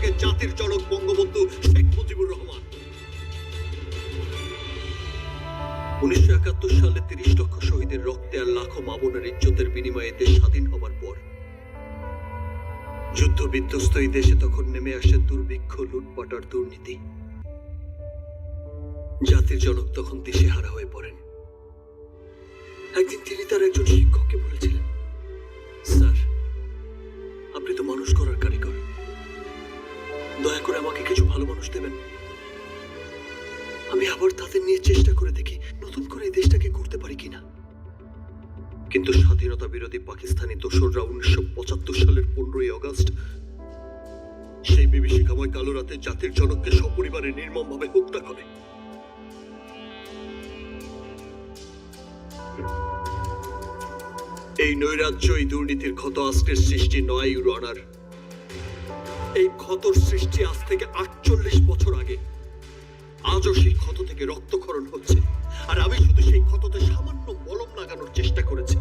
থাকে জাতির জনক বঙ্গবন্ধু শেখ মুজিবুর রহমান। উনিশশো একাত্তর সালে তিরিশ লক্ষ শহীদের রক্তে আর লাখো মামুনের ইজ্জতের বিনিময়ে দেশ স্বাধীন হবার পর যুদ্ধ বিধ্বস্ত এই দেশে তখন নেমে আসে দুর্ভিক্ষ, লুটপাট আর দুর্নীতি। জাতির জনক তখন দিশেহারা হয়ে পড়েন। একদিন তিনি তার একজন শিক্ষককে বলেছিলেন, স্যার, আপনি তো মানুষ করার কারিগর। দয়া করে আমাকে কিছু ভালো মানুষ দেবেন। আমি আবার তাদের নিয়ে চেষ্টা করে দেখি নতুন করে এই দেশটাকে করতে পারি কিনা। কিন্তু স্বাধীনতা বিরোধী পাকিস্তানি দোসররা উনিশশো পঁচাত্তর সালের পনেরোই আগস্ট সেই বিভীষিকাময় কালো রাতে জাতির জনককে সপরিবারে নির্মমভাবে হত্যা করে। এই নৈরাজ্য, এই দুর্নীতির ক্ষত আজকের সৃষ্টি নয়, ইউর অনার। এই ক্ষতর সৃষ্টি আজ থেকে আটচল্লিশ বছর আগে। আজও সেই ক্ষত থেকে রক্তক্ষরণ হচ্ছে। আর আমি শুধু সেই ক্ষততে সামান্য মলম লাগানোর চেষ্টা করেছি।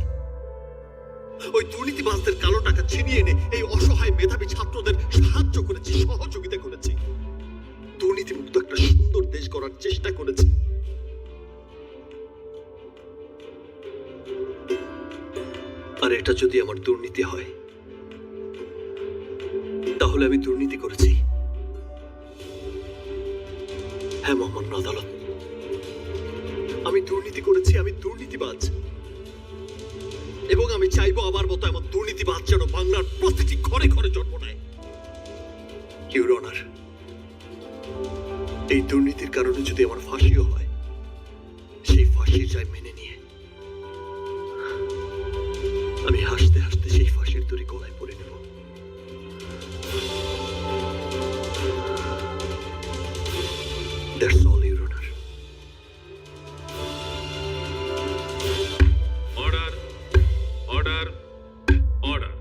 ওই দুর্নীতিবাজদের কালো টাকা ছিনিয়ে এনে এই অসহায় মেধাবী ছাত্রদের সাহায্য করেছি, সহযোগিতা করেছি। দুর্নীতিমুক্ত একটা সুন্দর দেশ করার চেষ্টা করেছি। আর এটা যদি আমার দুর্নীতি হয় তাহলে আমি দুর্নীতি করেছি। হ্যাঁ মোহাম্মদ আদালত। আমি দুর্নীতি করেছি, আমি দুর্নীতিবাজ। এবং আমি চাইব আমার মতো এমন দুর্নীতিবাজ যেন বাংলার প্রতিটি ঘরে ঘরে জন্ম নেয়। ইউর অনার এই দুর্নীতির কারণে যদি আমার ফাঁসিও হয়, সেই ফাঁসির চাই মেনে নিয়ে। That's all, Your Honor. Order order order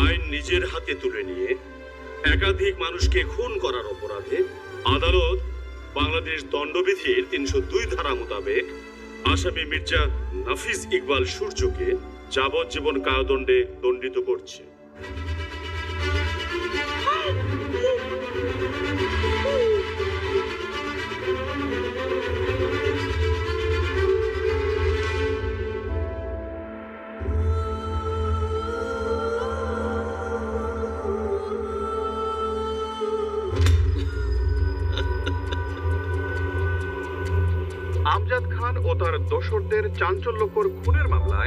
আইন নিজের হাতে তুলে নিয়ে একাধিক মানুষকে খুন করার অপরাধে আদালত বাংলাদেশ দণ্ডবিধির তিনশো দুই ধারা মোতাবেক আসামি মির্জা নাফিজ ইকবাল সূর্যকে যাবজ্জীবন কারাদণ্ডে দণ্ডিত করছে। আমজাদ খান ও তার দোসরদের চাঞ্চল্যকর খুনের মামলায়